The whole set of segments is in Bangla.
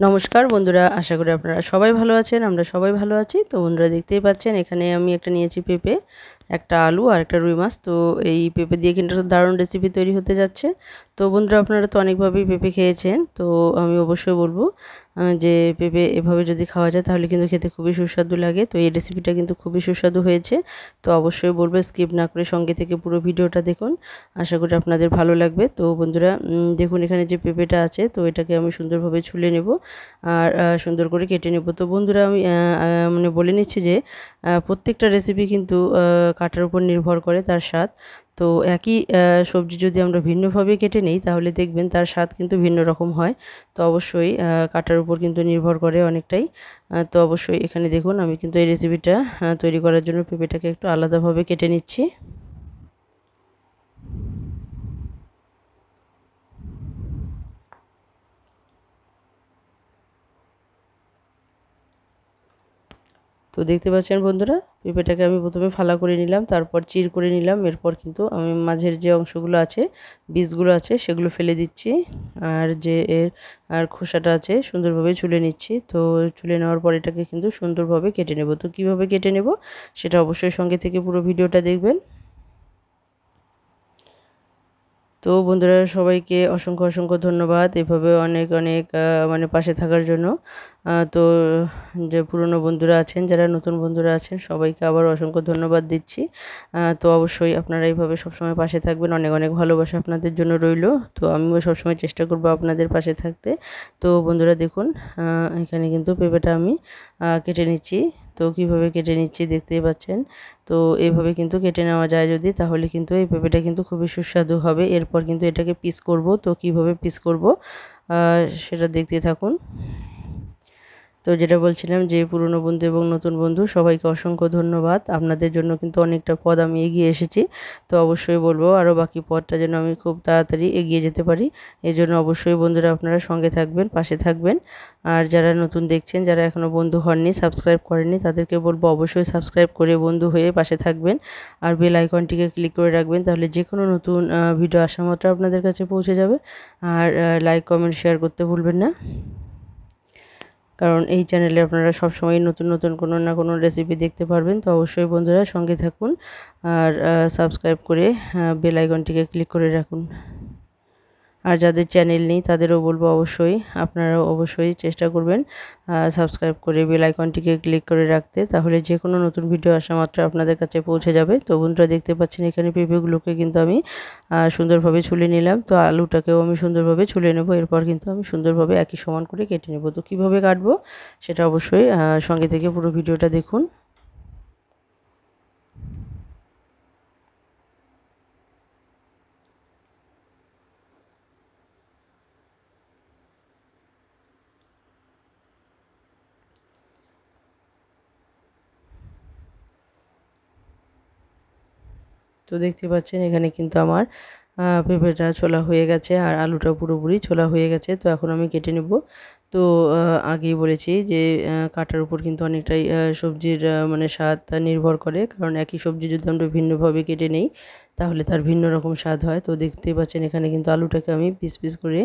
নমস্কার বন্ধুরা, আশা করি আপনারা সবাই ভালো আছেন, আমরা সবাই ভালো আছি। তো বন্ধুরা দেখতেই পাচ্ছেন, এখানে আমি একটা নিয়েছি পেঁপে। একটা আলু আর একটা রুই মাছ। তো এই পেঁপে দিয়ে কিন্তু দারুণ রেসিপি তৈরি হতে যাচ্ছে। তো বন্ধুরা, আপনারা তো অনেকভাবেই পেঁপে খেয়েছেন, তো আমি অবশ্যই বলব যে পেঁপে এভাবে যদি খাওয়া যায় তাহলে কিন্তু খেতে খুবই সুস্বাদু লাগে। তো এই রেসিপিটা কিন্তু খুবই সুস্বাদু হয়েছে। তো অবশ্যই বলব স্কিপ না করে সঙ্গে থেকে পুরো ভিডিওটা দেখুন। আশা করি আপনাদের ভালো লাগবে। তো বন্ধুরা দেখুন এখানে যে পেঁপেটা আছে, তো এটাকে আমি সুন্দরভাবে ছুলে নেব আর সুন্দর করে কেটে নেব। তো বন্ধুরা, আমি মানে বলে নিচ্ছি যে প্রত্যেকটা রেসিপি কিন্তু কাটার উপর নির্ভর করে তার স্বাদ। তো একই সবজি যদি আমরা ভিন্নভাবে কেটে নিই, তাহলে দেখবেন তার স্বাদ কিন্তু ভিন্ন রকম হয়। তো অবশ্যই কাটার উপর কিন্তু নির্ভর করে অনেকটাই। তো অবশ্যই এখানে দেখুন, আমি কিন্তু এই রেসিপিটা তৈরি করার জন্য পেঁপেটাকে একটু আলাদাভাবে কেটে নিচ্ছি। তো দেখতে পাচ্ছেন বন্ধুরা, পেঁপেটাকে আমি প্রথমে ফালা করে নিলাম, তারপর চির করে নিলাম, এরপর কিন্তু আমি মাঝের যে অংশগুলো আছে, বীজগুলো আছে, সেগুলো ফেলে দিচ্ছি। আর যে এর, আর খোসাটা আছে, সুন্দরভাবে চুলে নিচ্ছি। তো চুলে নেওয়ার পর এটাকে কিন্তু সুন্দরভাবে কেটে নেব। তো কীভাবে কেটে নেব, সেটা অবশ্যই সঙ্গে থেকে পুরো ভিডিওটা দেখবেন। তো বন্ধুরা, সবাইকে অসংখ্য অসংখ্য ধন্যবাদ এভাবে অনেক অনেক মানে পাশে থাকার জন্য। তো যে পুরনো বন্ধুরা আছেন, যারা নতুন বন্ধুরা আছেন, সবাইকে আবার অসংখ্য ধন্যবাদ দিচ্ছি। তো অবশ্যই আপনারা এইভাবে সবসময় পাশে থাকবেন। অনেক অনেক ভালোবাসা আপনাদের জন্য রইল। তো আমিও সবসময় চেষ্টা করব আপনাদের পাশে থাকতে। তো বন্ধুরা দেখুন এখানে কিন্তু পেঁপেটা আমি কেটে নিচ্ছি। তো কীভাবে কেটে নিচ্ছি দেখতেই পাচ্ছেন। তো এইভাবে কিন্তু কেটে নেওয়া যায় যদি, তাহলে কিন্তু এই পেঁপেটা কিন্তু খুবই সুস্বাদু হবে। এরপর কিন্তু এটাকে পিস করব। তো কীভাবে পিস করব? সেটা দেখতে থাকুন। তো যেটা বলছিলাম যে পুরনো বন্ধু এবং নতুন বন্ধু, সবাইকে অসংখ্য ধন্যবাদ। আপনাদের জন্য কিন্তু অনেকটা পদ আমি এগিয়ে এসেছি। তো অবশ্যই বলব আরও বাকি পদটা যেন আমি খুব তাড়াতাড়ি এগিয়ে যেতে পারি। এই জন্য অবশ্যই বন্ধুরা আপনারা সঙ্গে থাকবেন, পাশে থাকবেন। আর যারা নতুন দেখছেন, যারা এখনও বন্ধু হননি, সাবস্ক্রাইব করেননি, তাদেরকে বলব অবশ্যই সাবস্ক্রাইব করে বন্ধু হয়ে পাশে থাকবেন। আর বেল আইকনটিকে ক্লিক করে রাখবেন, তাহলে যে কোনো নতুন ভিডিও আসা মাত্র আপনাদের কাছে পৌঁছে যাবে। আর লাইক কমেন্ট শেয়ার করতে ভুলবেন না। কারণ এই চ্যানেলে আপনারা সবসময় নতুন নতুন কোনো না কোনো রেসিপি দেখতে পারবেন। তো অবশ্যই বন্ধুরা সঙ্গে থাকুন আর সাবস্ক্রাইব করে বেল আইকনটিকে ক্লিক করে রাখুন। আর যাদের চ্যানেল নেই, তাদেরও বলব অবশ্যই, আপনারাও অবশ্যই চেষ্টা করবেন সাবস্ক্রাইব করে বেল আইকনটিকে ক্লিক করে রাখতে, তাহলে যে কোনো নতুন ভিডিও আসা মাত্র আপনাদের কাছে পৌঁছে যাবে। তো বন্ধুরা দেখতে পাচ্ছেন, এখানে পেঁপেগুলোকে কিন্তু আমি সুন্দরভাবে ছুলে নিলাম। তো আলুটাকেও আমি সুন্দরভাবে ছুলে নেব, এরপর কিন্তু আমি সুন্দরভাবে একই সমান করে কেটে নেব। তো কীভাবে কাটবো, সেটা অবশ্যই সঙ্গে থেকে পুরো ভিডিওটা দেখুন। তো দেখতে পাচ্ছেন এখানে কিন্তু আমার পেঁপেটা ছোলা হয়ে গেছে আর আলুটা পুরোপুরি ছোলা হয়ে গেছে। তো এখন আমি কেটে নেব। তো আগেই বলেছি যে কাটার উপর কিন্তু অনেকটাই সবজির মানে স্বাদ নির্ভর করে। কারণ একই সবজি যদি আমরা ভিন্নভাবে কেটে নেই, তাহলে তার ভিন্ন রকম স্বাদ হয়। তো দেখতেই পাচ্ছেন এখানে কিন্তু আলুটাকে আমি পিস পিস করে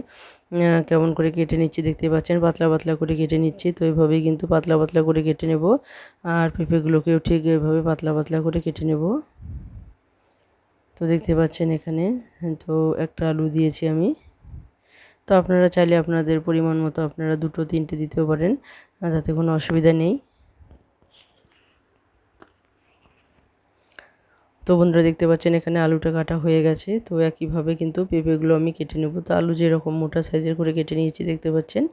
কেমন করে কেটে নিচ্ছি। দেখতে পাচ্ছেন পাতলা পাতলা করে কেটে নিচ্ছি। তো এইভাবেই কিন্তু পাতলা পাতলা করে কেটে নেব। আর পেঁপেগুলোকেও ঠিক এইভাবে পাতলা পাতলা করে কেটে নেব। তো দেখতে পাচ্ছেন এখানে, তো একটা আলু দিয়েছি আমি। তো আপনারা চাইলে আপনাদের পরিমাণ মতো আপনারা দুটো, তিনটে দিতেও পারেন তাতে কোনো অসুবিধা নেই। তো বন্ধুরা দেখতে পাচ্ছেন এখানে আলুটা কাটা হয়ে গেছে, তো একইভাবে কিন্তু পেঁপেগুলো আমি কেটে নেব। তো আলু যেরকম মোটা সাইজের করে কেটে নিয়েছি, দেখতে পাচ্ছেন।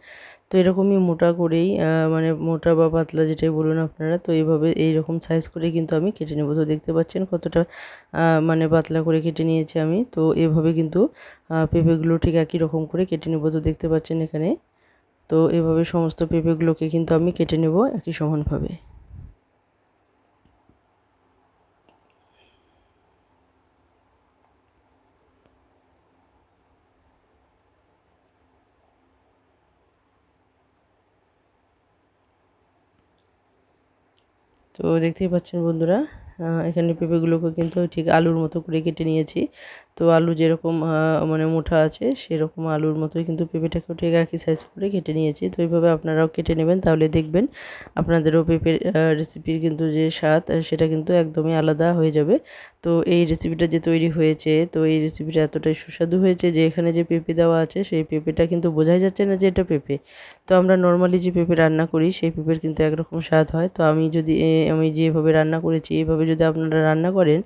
তো এরকমই মোটা করেই মানে মোটা বা পাতলা যেটাই বলুন আপনারা, তো এইভাবে এইরকম সাইজ করে কিন্তু আমি কেটে নেব। তো দেখতে পাচ্ছেন কতটা মানে পাতলা করে কেটে নিয়েছি আমি। তো এভাবে কিন্তু পেঁপেগুলো ঠিক একই রকম করে কেটে নেব। তো দেখতে পাচ্ছেন এখানে, তো এভাবে সমস্ত পেঁপেগুলোকে কিন্তু আমি কেটে নেব একই সমানভাবে। তো দেখতেই পাচ্ছেন বন্ধুরা। এখানে পেঁপেগুলোকে কিন্তু ঠিক আলুর মতো করে কেটে নিয়েছি। তো আলু যেরকম মানে মুঠা আছে, সেরকম আলুর মতোই কিন্তু পেঁপেটাকেও ঠিক একই সাইজ করে কেটে নিয়েছি। তো এইভাবে আপনারাও কেটে নেবেন, তাহলে দেখবেন আপনাদেরও পেঁপের রেসিপির কিন্তু যে স্বাদ সেটা কিন্তু একদমই আলাদা হয়ে যাবে। তো এই রেসিপিটা যে তৈরি হয়েছে, তো এই রেসিপিটা এতটাই সুস্বাদু হয়েছে যে এখানে যে পেঁপে দেওয়া আছে, সেই পেঁপেটা কিন্তু বোঝাই যাচ্ছে না যে এটা পেঁপে। তো আমরা নর্মালি যে পেঁপে রান্না করি, সেই পেঁপের কিন্তু একরকম স্বাদ হয়। তো আমি যদি আমি যেভাবে রান্না করেছি এইভাবে যদি আপনারা রান্না করেন,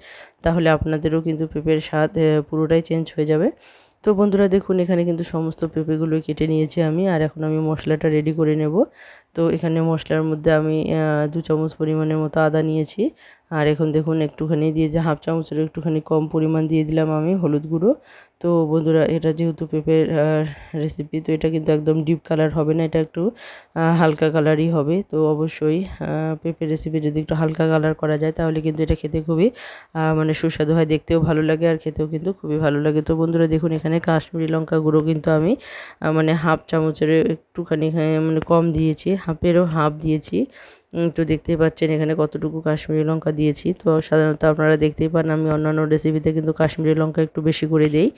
তাহলে আপনাদেরও কিন্তু পেঁপের স্বাদ পুরোটাই চেঞ্জ হয়ে যাবে। তো বন্ধুরা দেখুন, এখানে কিন্তু সমস্ত পেঁপেগুলো কেটে নিয়েছি আমি, আর এখন আমি মশলাটা রেডি করে নেব। তো এখানে মশলার মধ্যে আমি দু চামচ পরিমাণের মতো আদা নিয়েছি। আর এখন দেখুন, একটুখানি দিয়ে যে হাফ চামচের একটুখানি কম পরিমাণ দিয়ে দিলাম আমি হলুদ গুঁড়ো। তো বন্ধুরা এটা যেহেতু পেঁপের রেসিপি তো এটা কিন্তু একদম ডিপ কালার হবে না এটা একটু হালকা কালারই হবে। তো অবশ্যই পেঁপের রেসিপি যদি একটু হালকা কালার করা যায় তাহলে কিন্তু এটা খেতে খুবই মানে সুস্বাদু হয় দেখতেও ভালো লাগে আর খেতেও কিন্তু খুবই ভালো লাগে। তো বন্ধুরা দেখুন এখানে কাশ্মীরি লঙ্কা গুঁড়ো কিন্তু আমি মানে হাফ চামচের একটুখানি হ্যাঁ, মানে কম দিয়েছি হাফেরও হাফ দিয়েছি। তো দেখতেই পাচ্ছেন, এখানে কতটুকু কাশ্মীরি লঙ্কা দিয়েছি। তো সাধারণত আপনারা দেখতেই পান, আমি অন্যান্য রেসিপিতে কিন্তু কাশ্মীরি লঙ্কা একটু বেশি করে দেই।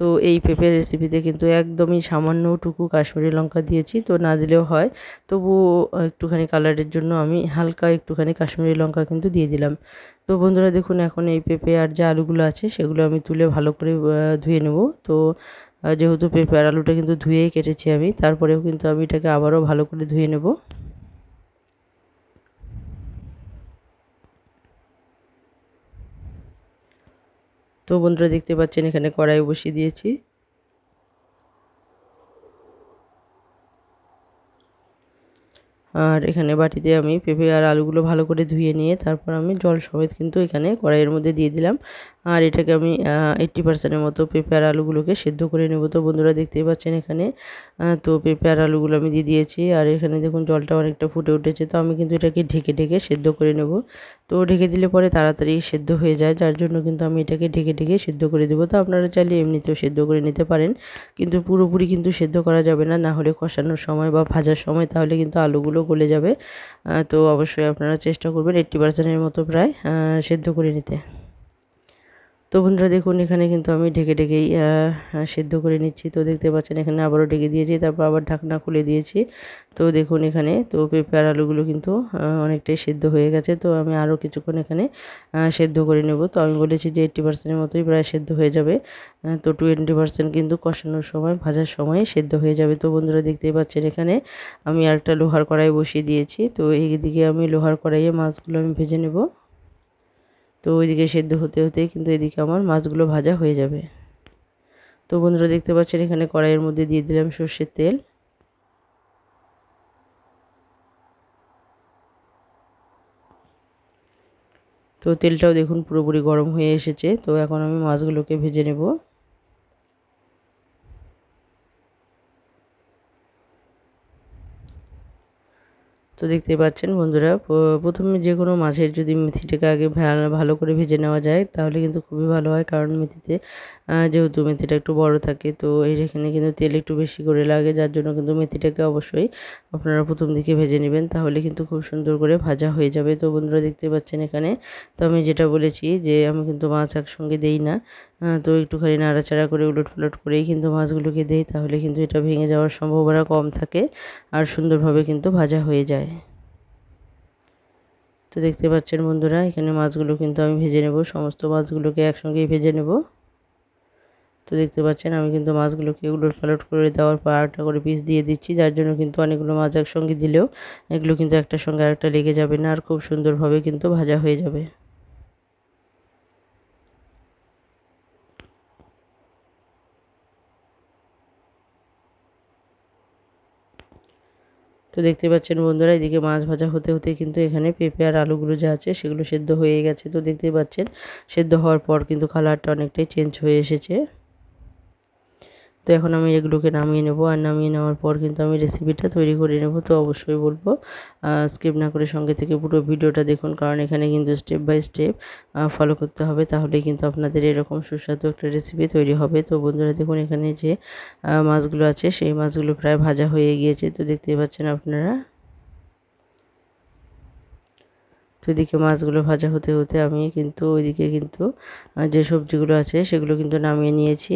তো এই পেঁপের রেসিপিতে কিন্তু একদমই সামান্যটুকু কাশ্মীরি লঙ্কা দিয়েছি, তো না দিলেও হয়। তবুও একটুখানি কালারের জন্য আমি হালকা একটুখানি কাশ্মীরি লঙ্কা কিন্তু দিয়ে দিলাম। তো বন্ধুরা, দেখুন এখন এই পেঁপে আর যে আলুগুলো আছে, সেগুলো আমি তুলে ভালো করে ধুয়ে নেব। তো যেহেতু পেঁপে আর আলুটা কিন্তু ধুয়েই কেটেছি আমি, তারপরেও কিন্তু আমি এটাকে আবারও ভালো করে ধুয়ে নেব। তো বন্ধুরা দেখতে পাচ্ছেন, এখানে কড়াই বসিয়ে দিয়েছি। আর এখানে বাটিতে আমি পেঁপে আর আলুগুলো ভালো করে ধুয়ে নিয়ে তারপর আমি জল সমেত কিন্তু এখানে কড়াইয়ের মধ্যে দিয়ে দিলাম। আর এটাকে আমি এইট্টি পার্সেন্টের মতো পেঁপে আর আলুগুলোকে সেদ্ধ করে নেব। তো বন্ধুরা দেখতেই পাচ্ছেন এখানে তো পেঁপে আলুগুলো আমি দিয়ে দিয়েছি। আর এখানে দেখুন জলটা অনেকটা ফুটে উঠেছে, তো আমি কিন্তু এটাকে ঢেকে ঢেকে সেদ্ধ করে নেব। তো ঢেকে দিলে পরে তাড়াতাড়ি সেদ্ধ হয়ে যায়, যার জন্য কিন্তু আমি এটাকে ঢেকে ঢেকে সেদ্ধ করে দেবো। তো আপনারা চাইলে এমনিতেও সেদ্ধ করে নিতে পারেন, কিন্তু পুরোপুরি কিন্তু সেদ্ধ করা যাবে না। না হলে কষানোর সময় বা ভাজার সময় তাহলে কিন্তু আলুগুলো গলে যাবে। তো অবশ্যই আপনারা চেষ্টা করবেন এইট্টি পার্সেন্টের মতো প্রায় সেদ্ধ করে নিতে। তো বন্ধুরা দেখুন, এখানে কিন্তু আমি ঢেকে ঢেকেই সেদ্ধ করে নিচ্ছি। তো দেখতে পাচ্ছেন, এখানে আবারও ঢেকে দিয়েছি, তারপর আবার ঢাকনা খুলে দিয়েছি। তো দেখুন, এখানে তো পেঁপে আর আলুগুলো কিন্তু অনেকটাই সেদ্ধ হয়ে গেছে। তো আমি আরও কিছুক্ষণ এখানে সেদ্ধ করে নেব। তো আমি বলেছি যে এইট্টি পার্সেন্টের মতোই প্রায় সেদ্ধ হয়ে যাবে। তো টোয়েন্টি পার্সেন্ট কিন্তু কষানোর সময়, ভাজার সময় সেদ্ধ হয়ে যাবে। তো বন্ধুরা দেখতেই পাচ্ছেন, এখানে আমি আরেকটা লোহার কড়াই বসিয়ে দিয়েছি। তো এইদিকে আমি লোহার কড়াইয়ে মাছগুলো আমি ভেজে নেব। তো ওইদিকে সেদ্ধ হতে হতে কিন্তু এদিকে আমার মাছগুলো ভাজা হয়ে যাবে। তো বন্ধুরা দেখতে পাচ্ছেন এখানে কড়াইয়ের মধ্যে দিয়ে দিলাম সর্ষের তেল। তো তেলটাও দেখুন পুরোপুরি গরম হয়ে এসেছে। তো এখন আমি মাছগুলোকে ভেজে নেব। তো দেখতে পাচ্ছেন বন্ধুরা প্রথমে যে কোনো মাছের যদি মেথিটাকে আগে ভালো করে ভেজে নেওয়া যায়, তাহলে কিন্তু খুবই ভালো হয়। কারণ মেথিতে যেহেতু মেথিটা একটু বড় থাকে, তো এখানে কিন্তু তেল একটু বেশি করে লাগে, যার জন্য কিন্তু মেথিটাকে অবশ্যই আপনারা প্রথম দিকে ভেজে নেবেন, তাহলে কিন্তু খুব সুন্দর করে ভাজা হয়ে যাবে। তো বন্ধুরা দেখতে পাচ্ছেন এখানে, তো আমি যেটা বলেছি যে, আমি কিন্তু মাছ একসঙ্গে দেই না। তো একটুখানি নাড়াচাড়া করে উলট পালট করেই কিন্তু মাছগুলোকে দেই, তাহলে কিন্তু এটা ভেঙে যাওয়ার সম্ভাবনা কম থাকে আর সুন্দরভাবে কিন্তু ভাজা হয়ে যায়। তো দেখতে পাচ্ছেন বন্ধুরা, এখানে মাছগুলো কিন্তু আমি ভেজে নেব, সমস্ত মাছগুলোকে একসঙ্গেই ভেজে নেব। তো দেখতে পাচ্ছেন, আমি কিন্তু মাছগুলোকে উলট পালট করে দেওয়ার পর আরেকটা করে পিস দিয়ে দিচ্ছি, যার জন্য কিন্তু অনেকগুলো মাছ একসঙ্গে দিলেও এগুলো কিন্তু একটার সঙ্গে আরেকটা লেগে যাবে না, আর খুব সুন্দরভাবে কিন্তু ভাজা হয়ে যাবে। দেখতে পাচ্ছেন বন্ধুরা, এদিকে মাছ ভাজা হতে হতে কিন্তু এখানে পেঁপে আর আলুগুলো যা আছে সেগুলো সেদ্ধ হয়ে গেছে। তো দেখতেই পাচ্ছেন, সেদ্ধ হওয়ার পর কিন্তু কালারটা অনেকটাই চেঞ্জ হয়ে এসেছে। তো এখন আমি এগুলোকে নামিয়ে নেব। আর নামিয়ে নেওয়ার পর কিন্তু আমি রেসিপিটা তৈরি করে নেব। তো অবশ্যই বলব স্কিপ না করে সঙ্গে থেকে পুরো ভিডিওটা দেখুন। কারণ এখানে কিন্তু স্টেপ বাই স্টেপ ফলো করতে হবে। তাহলে কিন্তু আপনাদের এরকম সুস্বাদু একটা রেসিপি তৈরি হবে। তো বন্ধুরা, দেখুন এখানে যে মাছগুলো আছে, সেই মাছগুলো প্রায় ভাজা হয়ে গিয়েছে। তো দেখতেই পাচ্ছেন আপনারা। তো এদিকে মাছগুলো ভাজা হতে হতে আমি কিন্তু ওইদিকে কিন্তু যে সবজিগুলো আছে, সেগুলো কিন্তু নামিয়ে নিয়েছি।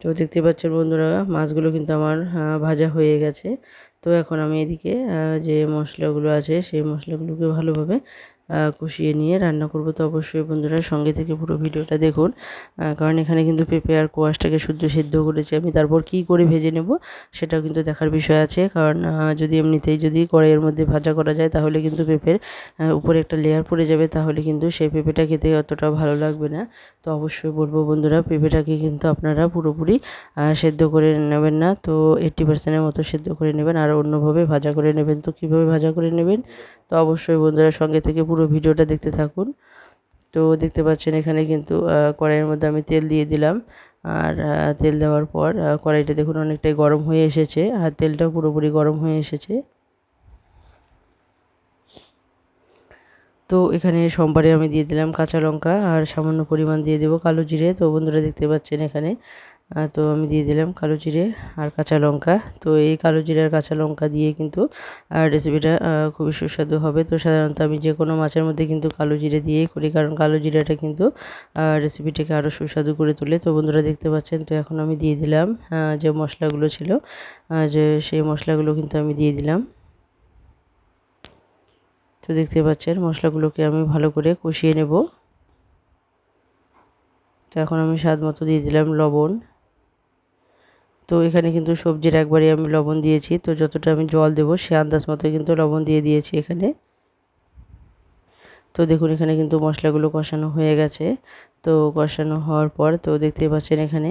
তো দেখতে পাচ্ছেন বন্ধুরা, মাছগুলো কিন্তু আমার ভাজা হয়ে গেছে। তো এখন আমি এদিকে যে মশলাগুলো আছে, সেই মশলাগুলোকে ভালোভাবে কষিয়ে নিয়ে রান্না করব। তো অবশ্যই বন্ধুরা সঙ্গে থেকে পুরো ভিডিওটা দেখুন। কারণ এখানে কিন্তু পেঁপে আর কোয়াশটাকে শুদ্ধ সিদ্ধ করেছি আমি। তারপর কি করে ভেজে নেব সেটাও কিন্তু দেখার বিষয় আছে। কারণ যদি এমনিতেই যদি কড়াইয়ের মধ্যে ভাজা করা যায় তাহলে কিন্তু পেঁপের উপরে একটা লেয়ার পড়ে যাবে। তাহলে কিন্তু সেই পেঁপেটা খেতে অতটা ভালো লাগবে না। তো অবশ্যই বলব বন্ধুরা পেঁপেটাকে কিন্তু আপনারা পুরোপুরি সেদ্ধ করে নেবেন না। তো এইট্টি পার্সেন্টের মতো সেদ্ধ করে নেবেন। আর অন্যভাবে ভাজা করে নেবেন। তো কীভাবে ভাজা করে নেবেন? তো অবশ্যই বন্ধুরা সঙ্গে থেকে পুরো ভিডিওটা দেখতে থাকুন। তো দেখতে পাচ্ছেন এখানে কিন্তু কড়াইয়ের মধ্যে আমি তেল দিয়ে দিলাম। আর তেল দেওয়ার পর কড়াইটা দেখুন অনেকটাই গরম হয়ে এসেছে। আর তেলটাও পুরোপুরি গরম হয়ে এসেছে। তো এখানে সোমবারে আমি দিয়ে দিলাম কাঁচা লঙ্কা। আর সামান্য পরিমাণ দিয়ে দেবো কালো জিরে। তো বন্ধুরা দেখতে পাচ্ছেন এখানে তো আমি দিয়ে দিলাম কালো জিরে আর কাঁচা লঙ্কা। তো এই কালো জিরে আর কাঁচা লঙ্কা দিয়ে কিন্তু রেসিপিটা খুবই সুস্বাদু হবে। তো সাধারণত আমি যে কোনো মাছের মধ্যে কিন্তু কালো জিরে দিয়েই করি, কারণ কালো জিরাটা কিন্তু রেসিপিটাকে আরও সুস্বাদু করে তোলে। তো বন্ধুরা দেখতে পাচ্ছেন, তো এখন আমি দিয়ে দিলাম যে মশলাগুলো ছিল যে সেই মশলাগুলো কিন্তু আমি দিয়ে দিলাম। তো দেখতে পাচ্ছেন, মশলাগুলোকে আমি ভালো করে কষিয়ে নেব। তো এখন আমি স্বাদ মতো দিয়ে দিলাম লবণ। তো এখানে কিন্তু সবজির একবারে আমি লবণ দিয়েছি। তো যতটা আমি জল দেবো, সে আন্দাজ মতো কিন্তু লবণ দিয়ে দিয়েছি এখানে। তো দেখুন, এখানে কিন্তু মশলাগুলো কষানো হয়ে গেছে। তো কষানো হওয়ার পর, তো দেখতে পাচ্ছেন এখানে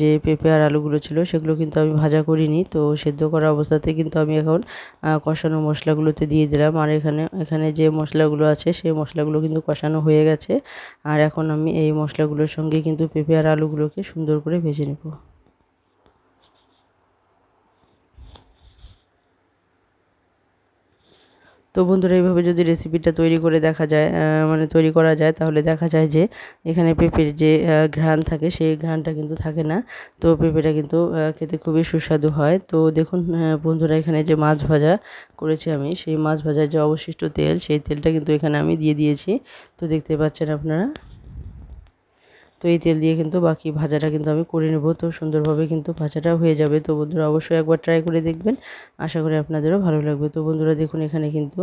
যে পেঁপে আর আলুগুলো ছিল, সেগুলো কিন্তু আমি ভাজা করিনি। তো সেদ্ধ করা অবস্থাতে কিন্তু আমি এখন কষানো মশলাগুলোতে দিয়ে দিলাম। আর এখানে এখানে যে মশলাগুলো আছে, সেই মশলাগুলো কিন্তু কষানো হয়ে গেছে। আর এখন আমি এই মশলাগুলোর সঙ্গে কিন্তু পেঁপে আর আলুগুলোকে সুন্দর করে ভেজে নেব। তো বন্ধুরা, এইভাবে যদি রেসিপিটা তৈরি করে দেখা যায় মানে তৈরি করা যায়, তাহলে দেখা যায় যে এখানে পেঁপের যে ঘ্রাণ থাকে, সেই ঘ্রাণটা কিন্তু থাকে না। তো পেঁপেটা কিন্তু খেতে খুবই সুস্বাদু হয়। তো দেখুন বন্ধুরা, এখানে যে মাছ ভাজা করেছি আমি, সেই মাছ ভাজার যে অবশিষ্ট তেল, সেই তেলটা কিন্তু এখানে আমি দিয়ে দিয়েছি। তো দেখতে পাচ্ছেন আপনারা? তো এই তেল দিয়ে কিন্তু বাকি ভাজাটা কিন্তু আমি করে নেব। তো সুন্দরভাবে কিন্তু ভাজাটা হয়ে যাবে। তো বন্ধুরা অবশ্যই একবার ট্রাই করে দেখবেন। আশা করি আপনাদেরও ভালো লাগবে। তো বন্ধুরা দেখুন এখানে কিন্তু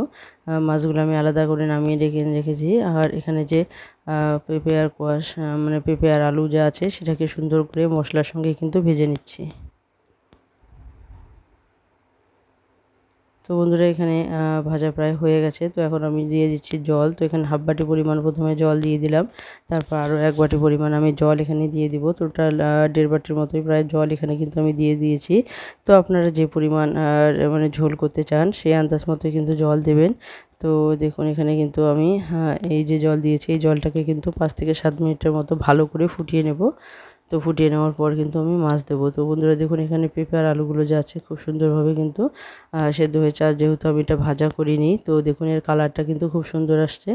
মাছগুলো আমি আলাদা করে নামিয়ে রেখে, রেখেছি। আর এখানে যে পেঁপে আর কোয়াশ মানে পেঁপে আর আলু যা আছে সেটাকে সুন্দর করে মশলার সঙ্গে কিন্তু ভেজে নিচ্ছি। তো বন্ধুরা এখানে ভাজা প্রায় হয়ে গেছে। তো এখন আমি দিয়ে দিচ্ছি জল। তো এখানে হাফ বাটি পরিমাণ প্রথমে জল দিয়ে দিলাম। তারপর আরও এক বাটি পরিমাণ আমি জল এখানে দিয়ে দিব। টোটাল দেড় বাটির মতোই প্রায় জল এখানে কিন্তু আমি দিয়ে দিয়েছি। তো আপনারা যে পরিমাণ মানে ঝোল করতে চান, সেই আন্দাজ মতোই কিন্তু জল দেবেন। তো দেখুন, এখানে কিন্তু আমি এই যে জল দিয়েছি, এই জলটাকে কিন্তু পাঁচ থেকে সাত মিনিটের মতো ভালো করে ফুটিয়ে নেব। তো ফুটিয়ে নেওয়ার পর কিন্তু আমি মাছ দেবো। তো বন্ধুরা দেখুন, এখানে পেঁপে আর আলুগুলো যা আছে খুব সুন্দরভাবে কিন্তু সেদ্ধ হয়েছে আর যেহেতু আমি এটা ভাজা করিনি, তো দেখুন এর কালারটা কিন্তু খুব সুন্দর আসছে।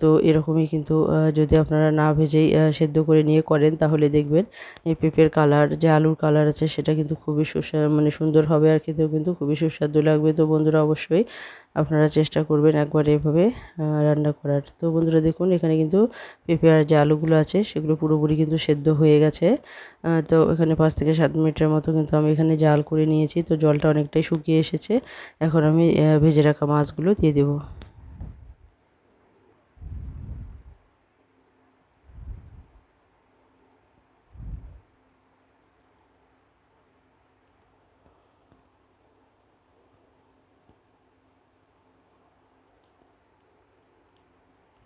তো এরকমই কিন্তু যদি আপনারা না ভেজেই সেদ্ধ করে নিয়ে করেন, তাহলে দেখবেন এই পেঁপের কালার, যে আলুর কালার আছে, সেটা কিন্তু খুবই সুস্বাদু মানে সুন্দর হবে আর খেতেও কিন্তু খুবই সুস্বাদু লাগবে। তো বন্ধুরা অবশ্যই আপনারা চেষ্টা করবেন একবার এভাবে রান্না করার। তো বন্ধুরা দেখুন, এখানে কিন্তু পেঁপে আর যে আলুগুলো আছে, সেগুলো পুরোপুরি কিন্তু সেদ্ধ হয়ে গেছে। তো এখানে পাঁচ থেকে সাত মিনিটের মতো কিন্তু আমি এখানে জাল করে নিয়েছি। তো জলটা অনেকটাই শুকিয়ে এসেছে। এখন আমি ভেজে রাখা মাছগুলো দিয়ে দেবো।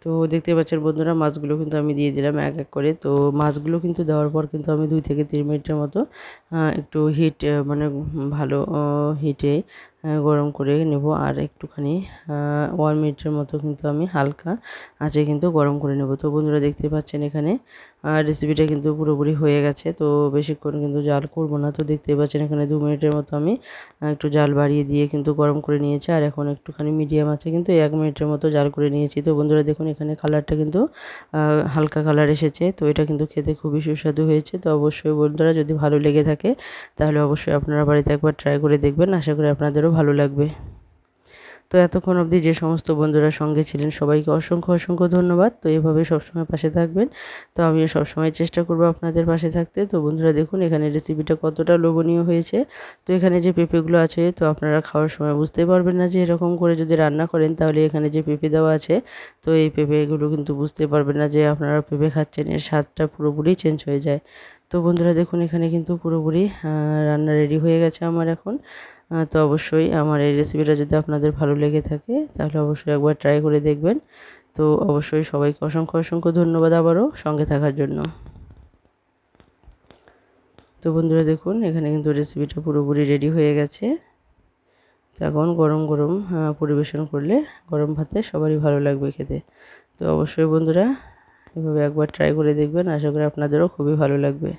তো দেখতে পাচ্ছেন বন্ধুরা, মাছগুলো কিন্তু আমি দিয়ে দিলাম এক এক করে। তো মাছগুলো কিন্তু দেওয়ার পর কিন্তু আমি দুই থেকে তিন মিনিটের মতো একটু হিট মানে ভালো হিটে গরম করে নেব। আর একটুখানি ওয়ান মিনিটের মতো কিন্তু আমি হালকা আঁচে কিন্তু গরম করে নেব। তো বন্ধুরা দেখতে পাচ্ছেন এখানে রেসিপিটা কিন্তু পুরোপুরি হয়ে গেছে। তো বেশিক্ষণ কিন্তু জাল করব না। তো দেখতে পাচ্ছেন এখানে দু মিনিটের মতো আমি একটু জাল বাড়িয়ে দিয়ে কিন্তু গরম করে নিয়েছি। আর এখন একটুখানি মিডিয়াম আছে কিন্তু এক মিনিটের মতো জাল করে নিয়েছি। তো বন্ধুরা দেখুন এখানে কালারটা কিন্তু হালকা কালার এসেছে। তো এটা কিন্তু খেতে খুবই সুস্বাদু হয়েছে। তো অবশ্যই বন্ধুরা যদি ভালো লেগে থাকে, তাহলে অবশ্যই আপনারা বাড়িতে একবার ট্রাই করে দেখবেন। আশা করি আপনাদেরও ভালো লাগবে। তো এতক্ষণ অবধি যে সমস্ত বন্ধুরা সঙ্গে ছিলেন, সবাইকে অসংখ্য অসংখ্য ধন্যবাদ। তো এভাবে সবসময় পাশে থাকবেন। তো আমিও সবসময় চেষ্টা করব আপনাদের পাশে থাকতে। তো বন্ধুরা দেখুন, এখানে রেসিপিটা কতটা লোভনীয় হয়েছে। তো এখানে যে পেঁপেগুলো আছে, তো আপনারা খাওয়ার সময় বুঝতে পারবেন না যে এরকম করে যদি রান্না করেন, তাহলে এখানে যে পেঁপে দেওয়া আছে, তো এই পেঁপেগুলো কিন্তু বুঝতে পারবেন না যে আপনারা পেঁপে খাচ্ছেন, এর স্বাদটা পুরোপুরি চেঞ্জ হয়ে যায়। তো বন্ধুরা দেখুন, এখানে কিন্তু পুরোপুরি রান্না রেডি হয়ে গেছে আমার এখন। তো অবশ্যই আমার এই রেসিপিটা যদি আপনাদের ভালো লেগে থাকে, তাহলে অবশ্যই একবার ট্রাই করে দেখবেন। তো অবশ্যই সবাইকে অসংখ্য অসংখ্য ধন্যবাদ আবারও সঙ্গে থাকার জন্য। তো বন্ধুরা দেখুন, এখানে কিন্তু রেসিপিটা পুরোপুরি রেডি হয়ে গেছে। এখন গরম গরম পরিবেশন করলে গরম ভাতে সবারই ভালো লাগবে খেতে। তো অবশ্যই বন্ধুরা এভাবে একবার ট্রাই করে দেখবেন। আশা করি আপনাদেরও খুবই ভালো লাগবে।